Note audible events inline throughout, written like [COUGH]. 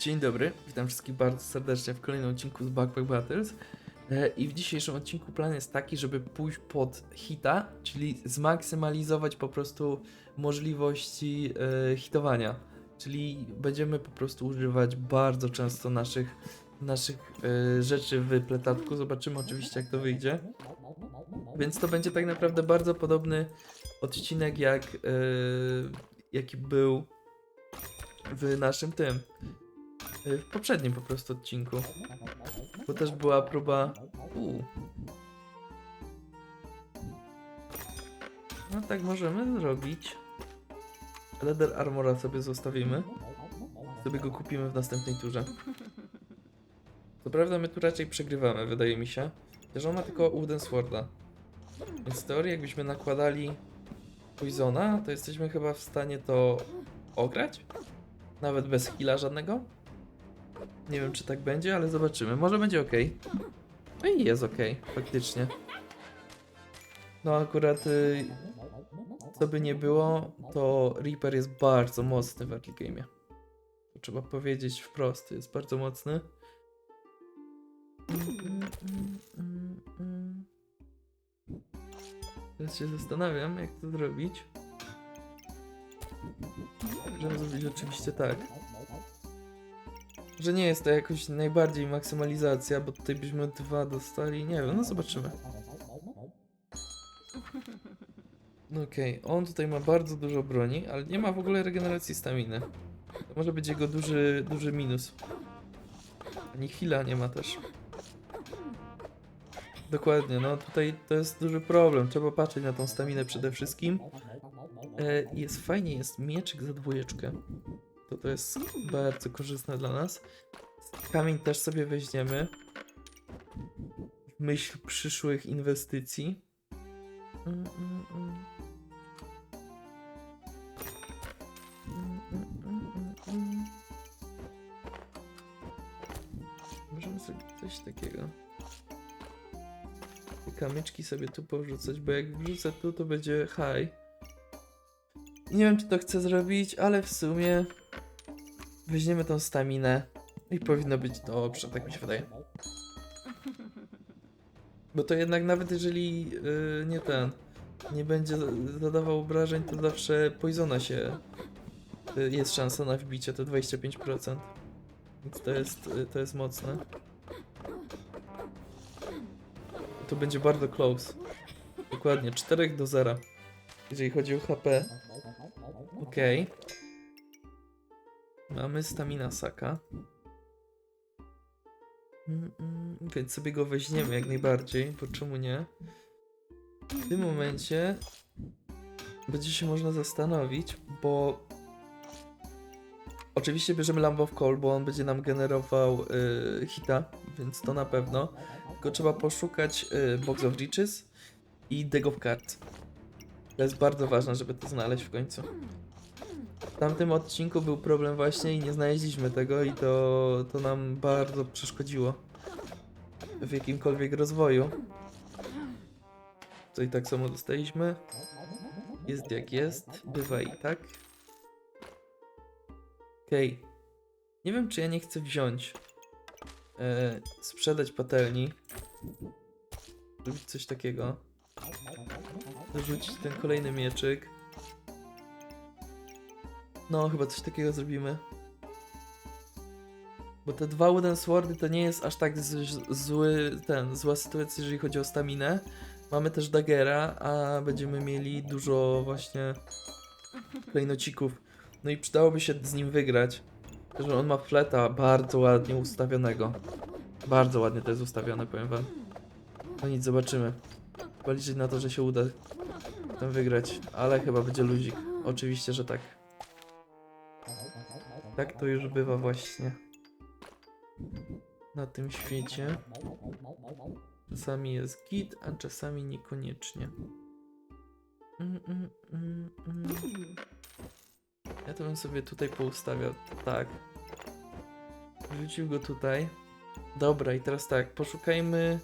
Dzień dobry, witam wszystkich bardzo serdecznie w kolejnym odcinku z Backpack Battles. E, I w dzisiejszym odcinku plan jest taki, żeby pójść pod hita, czyli zmaksymalizować po prostu możliwości e, hitowania. Czyli będziemy po prostu używać bardzo często naszych, naszych e, rzeczy w pletatku. Zobaczymy oczywiście jak to wyjdzie. Więc to będzie tak naprawdę bardzo podobny odcinek jak jaki był w naszym tym w poprzednim po prostu odcinku. Bo też była próba. No tak możemy zrobić. Leather Armora sobie zostawimy. Sobie go kupimy w następnej turze. Co prawda my tu raczej przegrywamy, wydaje mi się. Że on ma tylko Wooden Sworda. Więc w teorii jakbyśmy nakładali Poisona, to jesteśmy chyba w stanie to ograć? Nawet bez heala żadnego? Nie wiem, czy tak będzie, ale zobaczymy. Może będzie ok. No i jest ok, faktycznie. No akurat, y, co by nie było, to Reaper jest bardzo mocny w early game'ie. Trzeba powiedzieć wprost, jest bardzo mocny. Teraz się zastanawiam, jak to zrobić. Żeby zrobić oczywiście tak. Że nie jest to jakoś najbardziej maksymalizacja, bo tutaj byśmy dwa dostali. Nie wiem, no zobaczymy. No Okej, on tutaj ma bardzo dużo broni, ale nie ma w ogóle regeneracji staminy. To może być jego duży, duży minus. Ani chwila nie ma też. Dokładnie, no tutaj to jest duży problem. Trzeba patrzeć na tą staminę przede wszystkim. E, jest fajnie, jest mieczyk za dwójeczkę. To to jest bardzo korzystne dla nas. Kamień też sobie weźmiemy. W myśl przyszłych inwestycji. Możemy sobie coś takiego. Te kamyczki sobie tu powrzucać, bo jak wrzucę tu, to będzie high. Nie wiem, czy to chcę zrobić, ale w sumie weźmiemy tą staminę i powinno być dobrze, tak mi się wydaje. Bo to jednak nawet jeżeli yy, nie ten, nie będzie zadawał obrażeń, to zawsze poisona się, yy, jest szansa na wbicie, to 25%. Więc to jest, yy, to jest mocne. To będzie bardzo close. Dokładnie, 4 do 0. Jeżeli chodzi o HP. Okej. Mamy stamina Saka. Mm, mm, Więc sobie go weźmiemy jak najbardziej, bo czemu nie? W tym momencie będzie się można zastanowić, bo oczywiście bierzemy Lamb of Coal, bo on będzie nam generował y, hita, więc to na pewno. Tylko trzeba poszukać y, Box of Riches i Deck of Cards. To jest bardzo ważne, żeby to znaleźć w końcu. W tamtym odcinku był problem właśnie i nie znaleźliśmy tego i to, to nam bardzo przeszkodziło w jakimkolwiek rozwoju. To i tak samo dostaliśmy. Jest jak jest, bywa i tak. Okej. Nie wiem, czy ja nie chcę wziąć, e, sprzedać patelni, zrobić coś takiego. Dorzucić ten kolejny mieczyk. No, chyba coś takiego zrobimy. Bo te dwa Wooden Swordy to nie jest aż tak zły, ten, zła sytuacja, jeżeli chodzi o staminę. Mamy też Daggera, a będziemy mieli dużo właśnie klejnocików. No i przydałoby się z nim wygrać. Że on ma fleta bardzo ładnie ustawionego. Bardzo ładnie to jest ustawione, powiem wam. No nic, zobaczymy. Chyba liczyć na to, że się uda tam wygrać, ale chyba będzie luzik. Oczywiście, że tak. Tak to już bywa właśnie. Na tym świecie. Czasami jest git, a czasami niekoniecznie. Mm, mm, mm. Ja to bym sobie tutaj poustawiał tak. Wrzucił go tutaj. Dobra, i teraz tak, poszukajmy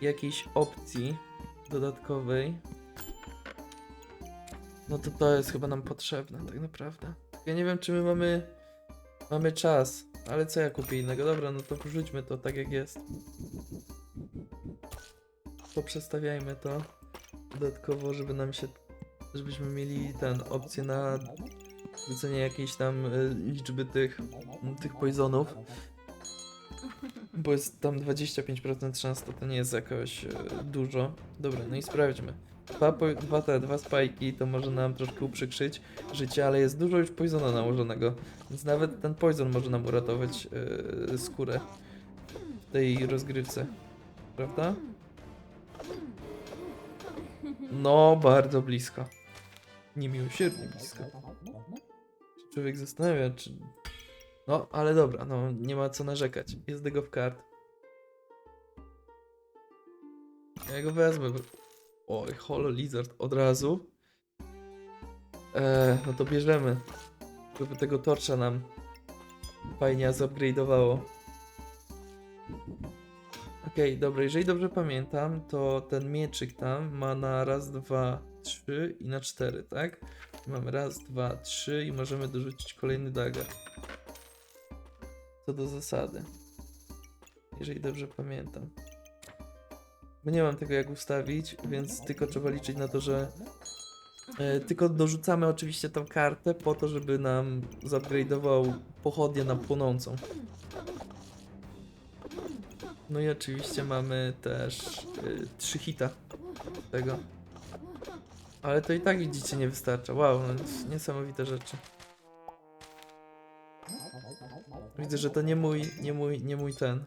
jakiejś opcji dodatkowej. No to to jest chyba nam potrzebne tak naprawdę. Ja nie wiem, czy my mamy... Mamy czas, ale co ja kupię innego? Dobra, no to wrzućmy to tak jak jest. Poprzestawiajmy to dodatkowo, żeby nam się, żebyśmy mieli ten opcję na wrzucenie jakiejś tam y, liczby tych, tych poisonów. Bo jest tam 25% szans, to to nie jest jakoś y, dużo. Dobra, no i sprawdźmy. Dwa, dwa te, dwa spajki to może nam troszkę uprzykrzyć życie, ale jest dużo już poisona nałożonego. Więc nawet ten poison może nam uratować yy, skórę w tej rozgrywce. Prawda? No, bardzo blisko. Niemiłosiernie blisko. Człowiek zastanawia, czy... No, ale dobra, no, nie ma co narzekać. Jest tego w kart. Ja go wezmę. bo- Oj, Holo Lizard od razu. Eee, no to bierzemy. Żeby tego torcza nam fajnie zupgrade'owało. Okej, dobra, jeżeli dobrze pamiętam, to ten mieczyk tam ma na raz, dwa, trzy i na cztery, tak? Mamy raz, dwa, trzy i możemy dorzucić kolejny dagger. Co do zasady. Jeżeli dobrze pamiętam. Nie mam tego jak ustawić, więc tylko trzeba liczyć na to, że e, tylko dorzucamy oczywiście tą kartę po to, żeby nam zupgrade'ował pochodnię na płonącą. No i oczywiście mamy też y, trzy hita tego. Ale to i tak widzicie nie wystarcza. Wow, no, niesamowite rzeczy. Widzę, że to nie mój, nie mój, nie mój ten.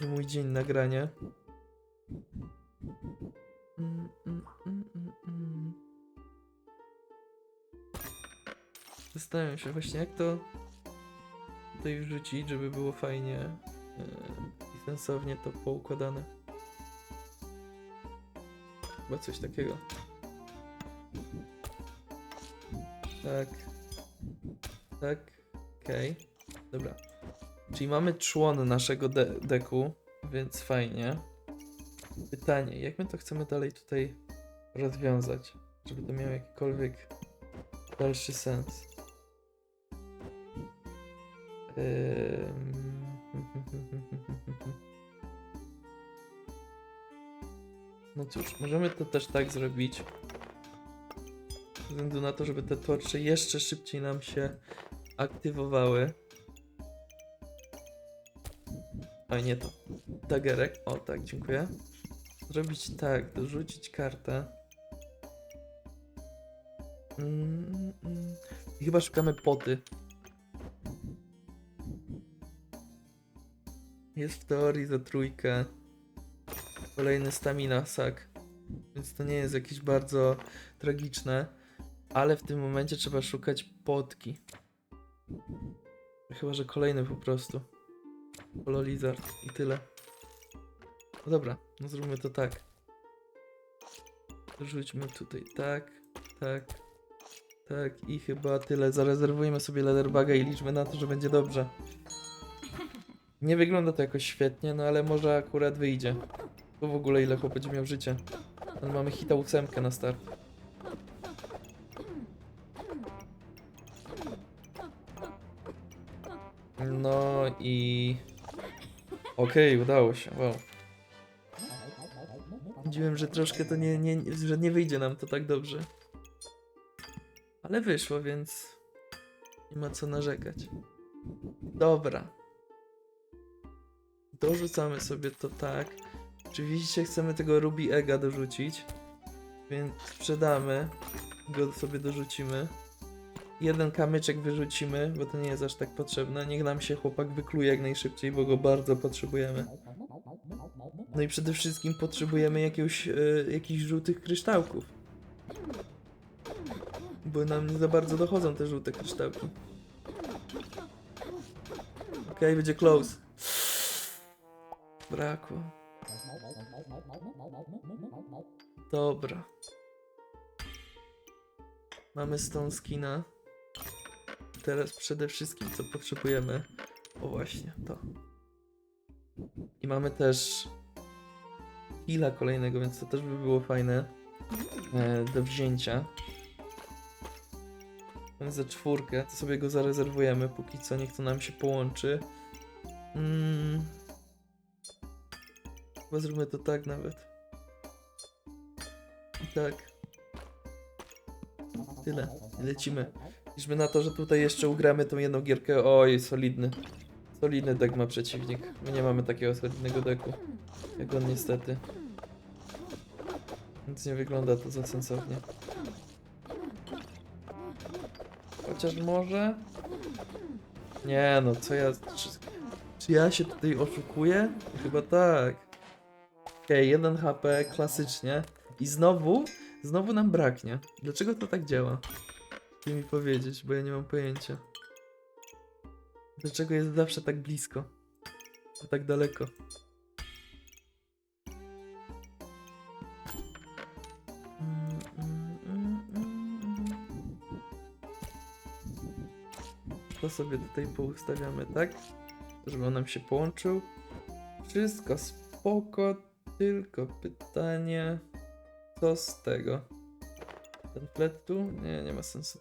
Nie mój dzień nagrania. Mm. Zastanawiam się właśnie jak to tutaj wrzucić, żeby było fajnie yy, i sensownie to poukładane. Chyba coś takiego. Tak. Tak. Okej. Dobra. Czyli mamy człon naszego de deku, więc fajnie. Pytanie, jak my to chcemy dalej tutaj rozwiązać, żeby to miało jakikolwiek dalszy sens? [LAUGHS] No cóż, możemy to też tak zrobić. Ze względu na to, żeby te torcze jeszcze szybciej nam się aktywowały. A nie to. Dagerek. O tak, dziękuję. Zrobić tak, dorzucić kartę. Mm, mm. I chyba szukamy poty. Jest w teorii za trójkę. Kolejny stamina sak. Więc to nie jest jakieś bardzo tragiczne. Ale w tym momencie trzeba szukać potki. Chyba, że kolejny po prostu. Polo Lizard i tyle. No dobra, no zróbmy to tak. Rzućmy tutaj tak, tak, tak i chyba tyle. Zarezerwujmy sobie leatherbaga i liczmy na to, że będzie dobrze. Nie wygląda to jakoś świetnie, no ale może akurat wyjdzie. To w ogóle ile chłop będzie miał życia. Ale mamy hita ósemkę na start. No i... Okej, udało się, wow. Widziałem, że troszkę to nie, nie, że nie wyjdzie nam to tak dobrze. Ale wyszło, więc nie ma co narzekać. Dobra. Dorzucamy sobie to tak. Oczywiście chcemy tego Ruby Ega dorzucić, więc sprzedamy, go sobie dorzucimy. Jeden kamyczek wyrzucimy, bo to nie jest aż tak potrzebne. Niech nam się chłopak wykluje jak najszybciej, bo go bardzo potrzebujemy. No i przede wszystkim potrzebujemy jakiegoś, e, jakichś żółtych kryształków. Bo nam nie za bardzo dochodzą te żółte kryształki. Okej, będzie close. Brakło. Dobra. Mamy stone skina. Teraz przede wszystkim co potrzebujemy. O właśnie, to. I mamy też heala kolejnego, więc to też by było fajne e, do wzięcia. Mamy za czwórkę, to sobie go zarezerwujemy. Póki co niech to nam się połączy. Mm. Chyba zróbmy to tak nawet. I tak. Tyle. Lecimy. Liczmy na to, że tutaj jeszcze ugramy tą jedną gierkę. Oj, solidny. Solidny deck ma przeciwnik. My nie mamy takiego solidnego deku. On niestety. Więc nie wygląda to za sensownie. Chociaż może... Nie no, co ja... Czy, czy ja się tutaj oszukuję? Chyba tak. Okej, 1 HP, klasycznie. I znowu, znowu nam braknie. Dlaczego to tak działa? Ty mi powiedzieć, bo ja nie mam pojęcia. Dlaczego jest zawsze tak blisko? A tak daleko? To sobie tutaj poustawiamy, tak? Żeby on nam się połączył. Wszystko spoko, tylko pytanie, co z tego? Ten flet tu? Nie, nie ma sensu.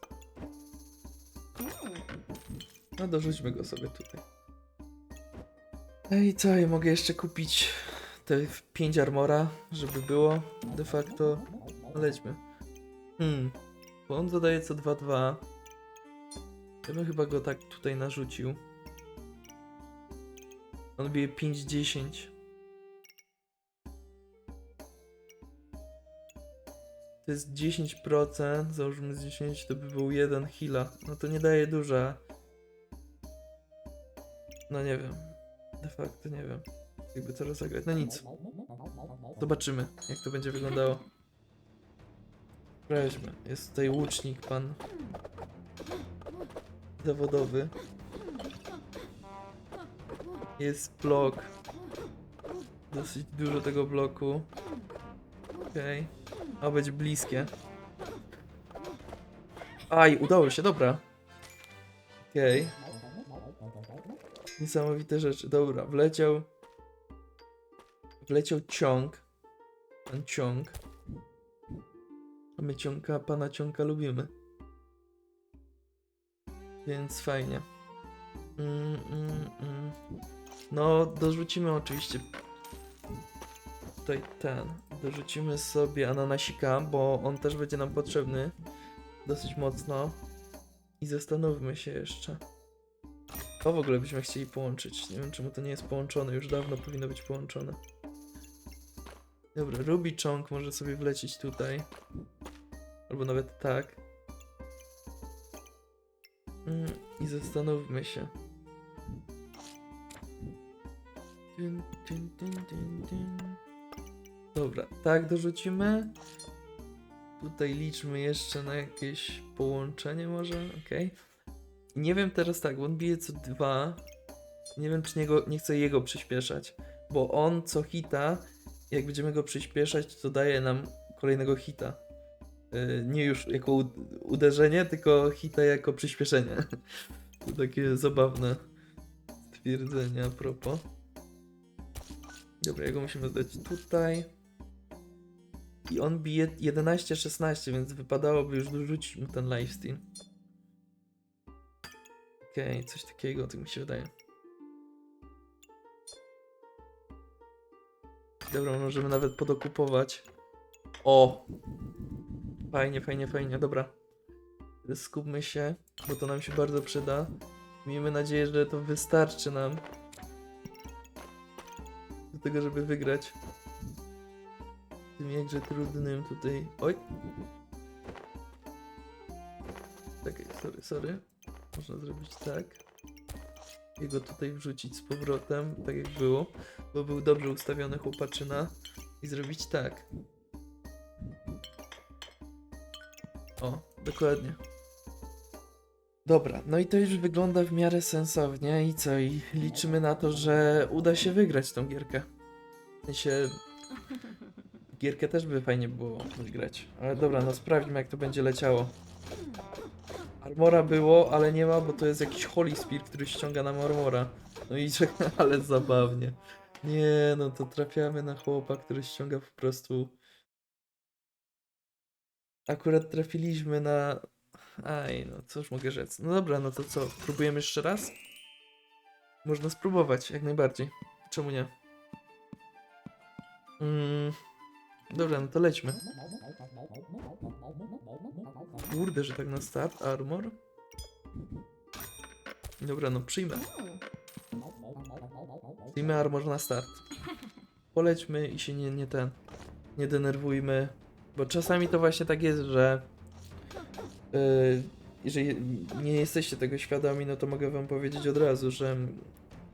No dorzućmy go sobie tutaj. Ej, co, ja mogę jeszcze kupić te 5 armora, żeby było de facto. No, Lećmy. Hmm, bo on zadaje co 2-2. Ja bym chyba go tak tutaj narzucił. On bije 5-10. To jest 10%, załóżmy z 10 to by był 1 heala. No to nie daje dużo. No nie wiem. De facto nie wiem. Jakby to rozegrać. No nic. Zobaczymy, jak to będzie wyglądało. Weźmy. Jest tutaj łucznik, pan zawodowy. Jest blok. Dosyć dużo tego bloku. Okej. Ma być bliskie. Aj, udało się, dobra. Okej. Niesamowite rzeczy. Dobra, wleciał. Wleciał ciąg. Pan ciąg. A my ciąka, pana ciąga lubimy. Więc fajnie. Mm, mm, mm. No, dorzucimy oczywiście tutaj ten. Dorzucimy sobie ananasika, bo on też będzie nam potrzebny dosyć mocno. I zastanówmy się jeszcze. To w ogóle byśmy chcieli połączyć. Nie wiem czemu to nie jest połączone, już dawno powinno być połączone. Dobra, Ruby Chong może sobie wlecieć tutaj. Albo nawet tak. Mm, I zastanówmy się. Dobra, tak dorzucimy. Tutaj liczmy jeszcze na jakieś połączenie może, okej. Nie wiem teraz tak, on bije co dwa. Nie wiem, czy niego, nie chcę jego przyspieszać, bo on co hita, jak będziemy go przyspieszać, to daje nam kolejnego hita. Yy, nie już jako uderzenie, tylko hita jako przyspieszenie. To [LAUGHS] takie zabawne stwierdzenie a propos. Dobra, jego musimy dać tutaj. I on bije 11-16, więc wypadałoby już dorzucić mu ten lifesteal. Okej, coś takiego, tak mi się wydaje. Dobra, możemy nawet podokupować. O! Fajnie, fajnie, fajnie, dobra. Skupmy się, bo to nam się bardzo przyda. Miejmy nadzieję, że to wystarczy nam do tego, żeby wygrać. W tym jakże trudnym tutaj. Oj! Czekaj, sorry, sorry. Można zrobić tak. Jego tutaj wrzucić z powrotem, tak jak było, bo był dobrze ustawiony chłopaczyna. I zrobić tak. O, dokładnie. Dobra, no i to już wygląda w miarę sensownie i co? I liczymy na to, że uda się wygrać tą gierkę. W sensie... Gierkę też by fajnie było wygrać. Ale dobra, no sprawdźmy jak to będzie leciało. Armora było, ale nie ma, bo to jest jakiś Holy Spear, który ściąga nam armora. No i [LAUGHS] ale zabawnie. Nie, no to trafiamy na chłopa, który ściąga po prostu... Akurat trafiliśmy na Aj, no cóż mogę rzec. No dobra, no to co, próbujemy jeszcze raz? Można spróbować, jak najbardziej. Czemu nie? Mm, dobra, no to lećmy. Kurde, że tak na start, armor. Dobra, no przyjmę. Przyjmę armor na start. Polećmy i się nie, nie ten, nie denerwujmy. Bo czasami to właśnie tak jest, że yy, jeżeli nie jesteście tego świadomi, no to mogę wam powiedzieć od razu, że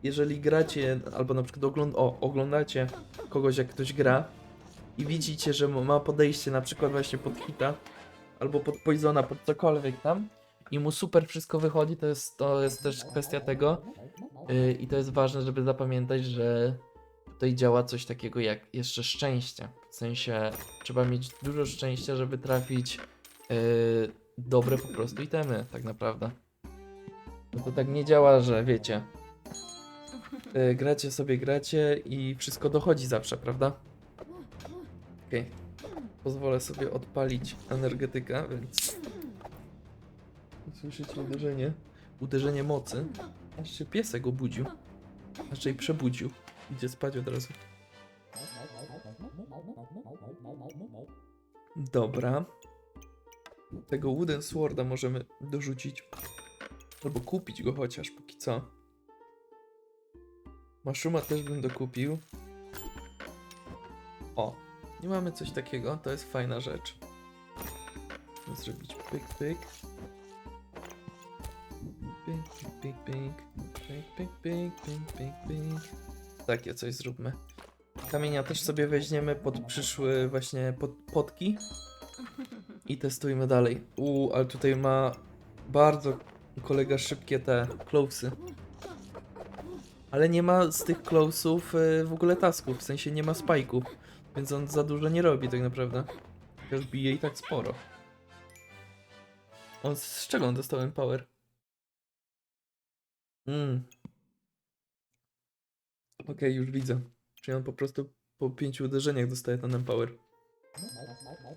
jeżeli gracie, albo na przykład ogląd o, oglądacie kogoś jak ktoś gra i widzicie, że ma podejście na przykład właśnie pod hita, albo pod poisona, pod cokolwiek tam i mu super wszystko wychodzi, to jest, to jest też kwestia tego yy, i to jest ważne, żeby zapamiętać, że tutaj działa coś takiego jak jeszcze szczęście. W sensie trzeba mieć dużo szczęścia, żeby trafić yy, dobre po prostu itemy, tak naprawdę. No to tak nie działa, że wiecie. Yy, gracie sobie, gracie i wszystko dochodzi zawsze, prawda? Okej. Pozwolę sobie odpalić energetyka, więc. Słyszycie uderzenie? Uderzenie mocy. Aż się piesek obudził. Raczej przebudził. Idzie spać od razu. Dobra. Tego Wooden Sworda możemy dorzucić. Albo kupić go chociaż, póki co. Maszuma też bym dokupił. O, nie mamy coś takiego, to jest fajna rzecz. Muszę Zrobić pyk, pyk. Pyk, pyk. Pyk, pyk, pyk, pyk, pyk, pyk. Takie coś zróbmy. Kamienia też sobie weźmiemy pod przyszłe właśnie pod, potki. I testujmy dalej. U, ale tutaj ma bardzo kolega szybkie te closey. Ale nie ma z tych closów y, w ogóle tasków, w sensie nie ma spajków. Więc on za dużo nie robi tak naprawdę. Chociaż bije i tak sporo. On z czego on dostał power? Mm. Okej, już widzę. Czyli on po prostu po pięciu uderzeniach dostaje ten empower.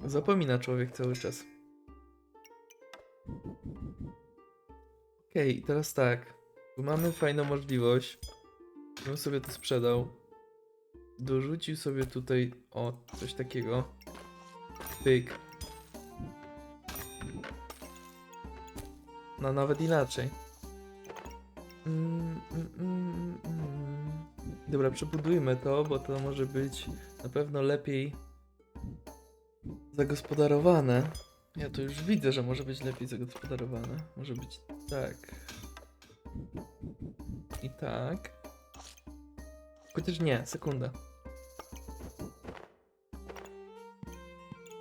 Zapomina człowiek cały czas. Okej, teraz tak. Tu mamy fajną możliwość. Bym sobie to sprzedał. Dorzucił sobie tutaj, o, coś takiego. Pyk. No nawet inaczej. Mm, mm, mm, mm. Dobra, przebudujmy to, bo to może być na pewno lepiej zagospodarowane. Ja to już widzę, że może być lepiej zagospodarowane. Może być tak. I tak. Chociaż nie, sekunda.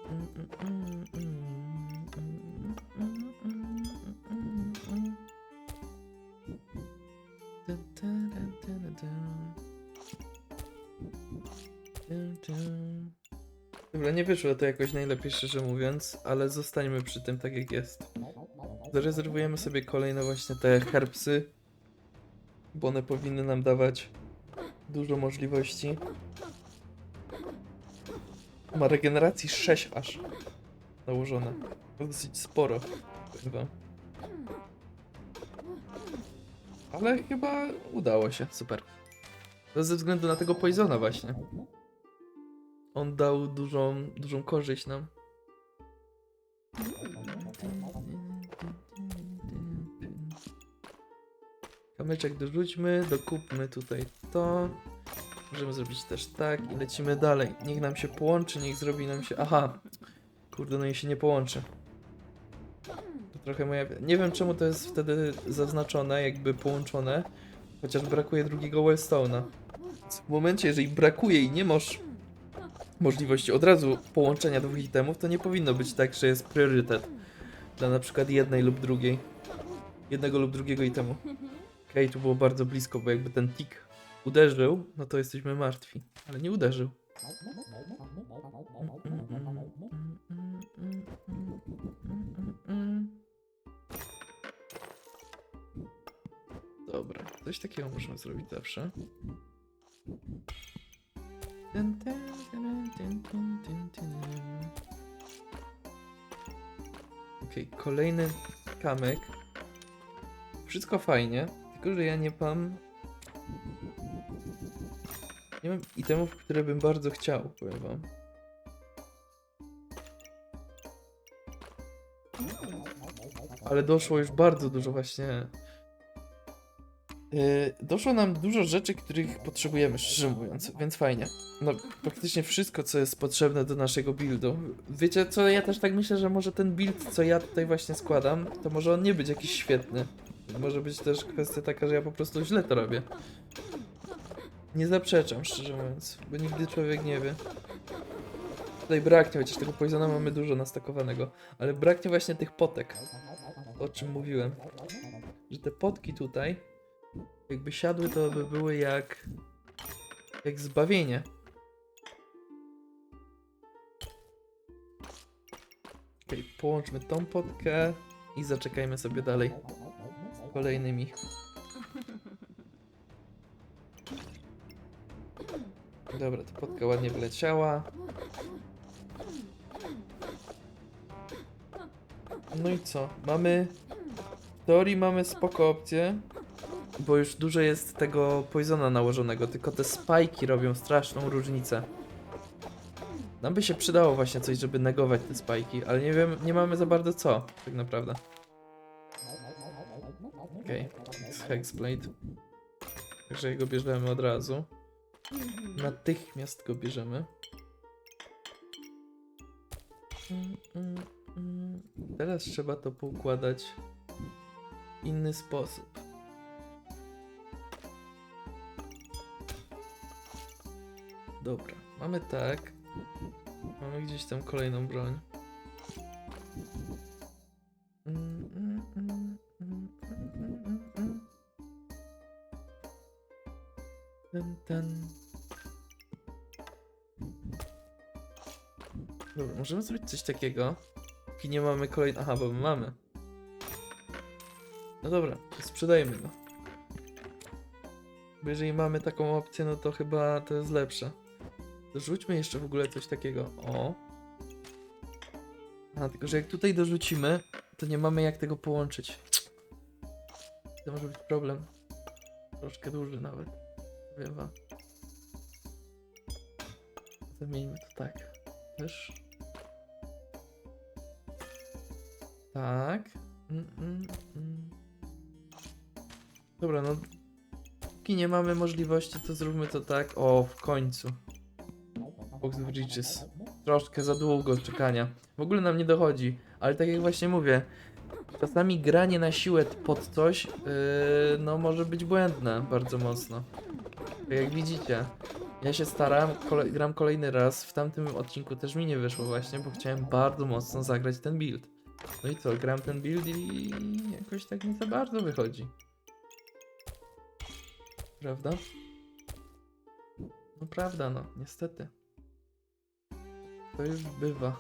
Mm, mm, mm, mm, Dobra, nie wyszło to jakoś najlepiej, szczerze mówiąc, ale zostańmy przy tym tak jak jest. Zarezerwujemy sobie kolejne właśnie te herbsy, bo one powinny nam dawać dużo możliwości. Ma regeneracji 6 aż nałożone. To dosyć sporo. Chyba. Ale chyba udało się, super. To ze względu na tego Poisona właśnie. On dał dużą, dużą korzyść nam. Kamyczek dorzućmy, dokupmy tutaj to. Możemy zrobić też tak i lecimy dalej. Niech nam się połączy, niech zrobi nam się... Aha! Kurde, no i się nie połączy. To trochę moja... Nie wiem czemu to jest wtedy zaznaczone, jakby połączone. Chociaż brakuje drugiego Wellstone'a. W momencie, jeżeli brakuje i nie masz możliwości od razu połączenia dwóch itemów, to nie powinno być tak, że jest priorytet dla na przykład jednej lub drugiej. Jednego lub drugiego itemu. Okej, tu było bardzo blisko, bo jakby ten tik uderzył, no to jesteśmy martwi. Ale nie uderzył. Dobra, coś takiego możemy zrobić zawsze. Dun, dun, Okej, kolejny kamek. Wszystko fajnie, tylko że ja nie mam... Nie mam itemów, które bym bardzo chciał, powiem wam. Ale doszło już bardzo dużo właśnie. Yy, doszło nam dużo rzeczy, których potrzebujemy, szczerze mówiąc, więc fajnie. No, praktycznie wszystko, co jest potrzebne do naszego buildu. Wiecie co, ja też tak myślę, że może ten build, co ja tutaj właśnie składam, to może on nie być jakiś świetny. Może być też kwestia taka, że ja po prostu źle to robię. Nie zaprzeczam, szczerze mówiąc, bo nigdy człowiek nie wie. Tutaj braknie, chociaż tego poisona mamy dużo nastakowanego, ale braknie właśnie tych potek. O czym mówiłem. Że te potki tutaj, jakby siadły, to by były jak. jak zbawienie. Okej, połączmy tą potkę i zaczekajmy sobie dalej z kolejnymi. Dobra, ta potka ładnie wleciała. No i co? Mamy. W teorii mamy spoko opcję. Bo już dużo jest tego poisona nałożonego, tylko te spajki robią straszną różnicę. Nam by się przydało właśnie coś, żeby negować te spajki, ale nie wiem, nie mamy za bardzo co, tak naprawdę. Okej, okay. Hexblade. Także go bierzemy od razu. Natychmiast go bierzemy. Mm, mm, mm. Teraz trzeba to poukładać w inny sposób. Dobra, mamy tak. Mamy gdzieś tam kolejną broń. Ten, ten. Dobra, możemy zrobić coś takiego. Póki nie mamy kolejnego. Aha, bo my mamy. No dobra, sprzedajmy go. Bo jeżeli mamy taką opcję, no to chyba to jest lepsze. Dorzućmy jeszcze w ogóle coś takiego. O. A, tylko że jak tutaj dorzucimy, to nie mamy jak tego połączyć. To może być problem. Troszkę duży nawet. Wiewa. Zamieńmy to tak. Też. Tak. Mm, mm, mm. Dobra, no. Póki nie mamy możliwości, to zróbmy to tak. O, w końcu. Box Bridges. Troszkę za długo czekania. W ogóle nam nie dochodzi, ale tak jak właśnie mówię, czasami granie na siłę pod coś, yy, no może być błędne bardzo mocno. Tak jak widzicie, ja się staram, kole gram kolejny raz, w tamtym odcinku też mi nie wyszło właśnie, bo chciałem bardzo mocno zagrać ten build. No i co, gram ten build i jakoś tak nie za bardzo wychodzi. Prawda? No prawda, no, niestety. To już bywa.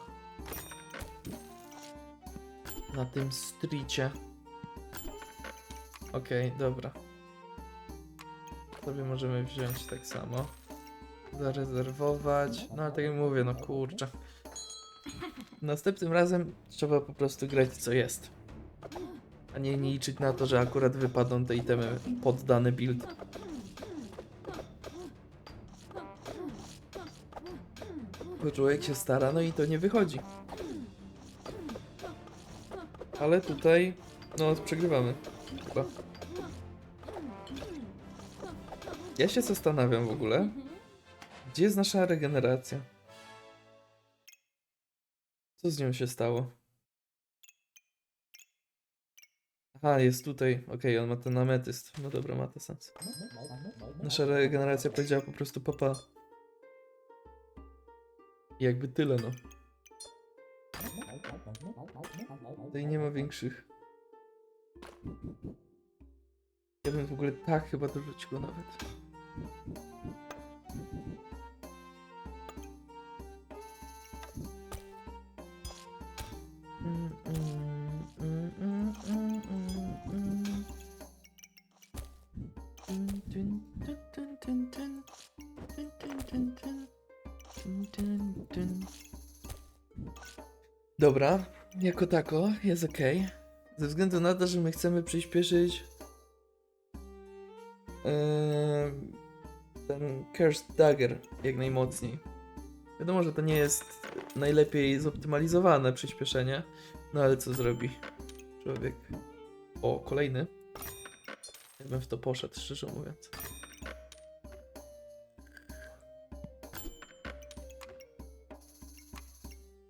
Na tym stricie. Okej, dobra. Sobie możemy wziąć tak samo. Zarezerwować. No ale tak jak mówię, no kurczę. Następnym razem trzeba po prostu grać co jest. A nie, nie liczyć na to, że akurat wypadną te itemy pod dany build. Bo człowiek się stara, no i to nie wychodzi. Ale tutaj, no, przegrywamy. Chyba. Ja się zastanawiam w ogóle, gdzie jest nasza regeneracja? Co z nią się stało? Aha, jest tutaj. Okej, on ma ten ametyst. No dobra, ma to sens. Nasza regeneracja powiedziała po prostu papa. I jakby tyle, no. Tutaj nie ma większych. Ja bym w ogóle tak chyba dorzucił go nawet. Dobra, jako tako jest ok. Ze względu na to, że my chcemy przyspieszyć em, ten Cursed Dagger jak najmocniej. Wiadomo, że to nie jest najlepiej zoptymalizowane przyspieszenie, no ale co zrobi człowiek? O, kolejny. Ja bym w to poszedł, szczerze mówiąc.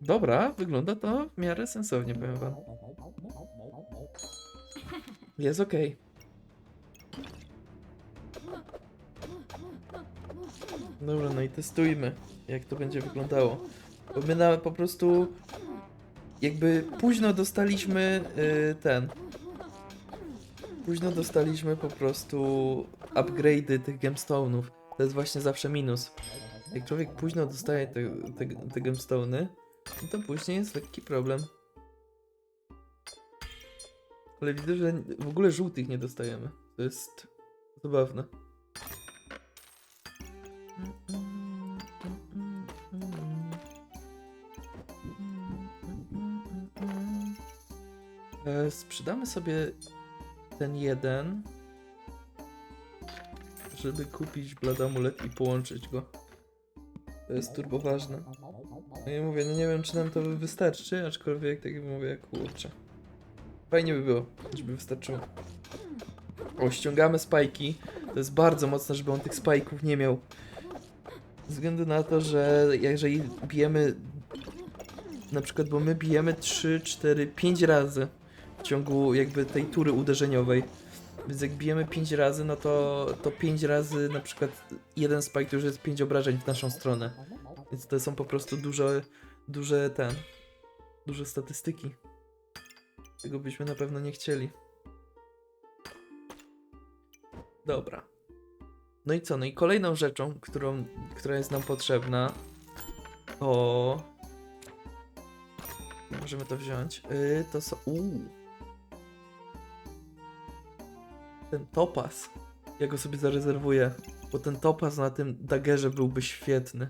Dobra, wygląda to w miarę sensownie, powiem wam. Jest okej. Dobra, no i testujmy, jak to będzie wyglądało. Bo my na, po prostu jakby późno dostaliśmy y, ten. Późno dostaliśmy po prostu upgrade'y tych gemstone'ów. To jest właśnie zawsze minus. Jak człowiek późno dostaje te, te, te gemstone'y, to później jest lekki problem. Ale widzę, że w ogóle żółtych nie dostajemy. To jest zabawne. E, sprzedamy sobie ten jeden, żeby kupić Bladamulet i połączyć go. To jest turbo ważne. No i mówię, no nie wiem czy nam to wystarczy, aczkolwiek tak jak mówię, kurczę. Fajnie by było, żeby wystarczyło. O, ściągamy spajki. To jest bardzo mocne, żeby on tych spajków nie miał. Ze względu na to, że jeżeli bijemy na przykład, bo my bijemy 3, 4, 5 razy w ciągu jakby tej tury uderzeniowej. Więc jak bijemy 5 razy, no to, to 5 razy na przykład jeden spike to już jest 5 obrażeń w naszą stronę. Więc to są po prostu duże, duże ten, duże statystyki. Tego byśmy na pewno nie chcieli. Dobra. No i co? No i kolejną rzeczą, którą, która jest nam potrzebna, to... Możemy to wziąć. Yy, to są... Ten topas. Ja go sobie zarezerwuję, bo ten topas na tym dagerze byłby świetny.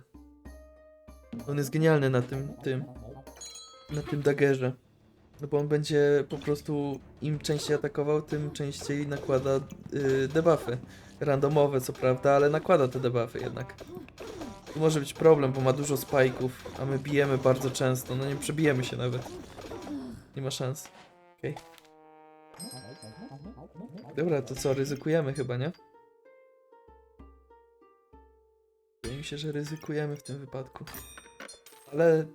On jest genialny na tym, tym, na tym dagerze. No bo on będzie po prostu, im częściej atakował, tym częściej nakłada yy, debuffy. Randomowe co prawda, ale nakłada te debuffy jednak. Tu może być problem, bo ma dużo spajków, a my bijemy bardzo często, no nie przebijemy się nawet. Nie ma szans. Okej. Dobra, to co, ryzykujemy chyba, nie? Wydaje mi się, że ryzykujemy w tym wypadku. Ale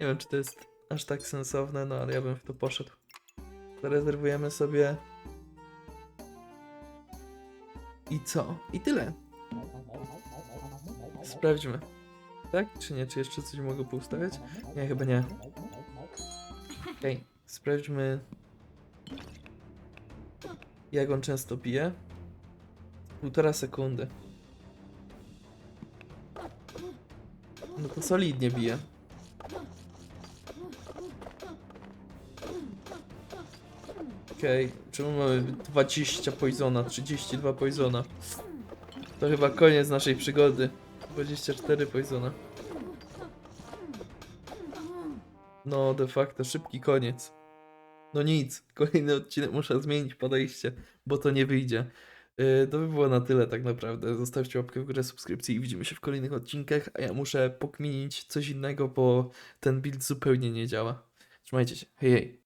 nie wiem, czy to jest aż tak sensowne, no ale ja bym w to poszedł. Zarezerwujemy sobie. I co? I tyle. Sprawdźmy. Tak? Czy nie? Czy jeszcze coś mogę poustawiać? Nie, chyba nie. Okej, sprawdźmy. Jak on często bije. Półtora sekundy. No to solidnie bije. Okej, czemu mamy 20 poisona, 32 poisona? To chyba koniec naszej przygody. 24 poisona. No, de facto, szybki koniec. No nic, kolejny odcinek muszę zmienić podejście, bo to nie wyjdzie. Yy, to by było na tyle tak naprawdę. Zostawcie łapkę w górę, subskrypcji i widzimy się w kolejnych odcinkach, a ja muszę pokminić coś innego, bo ten build zupełnie nie działa. Trzymajcie się, hej hej.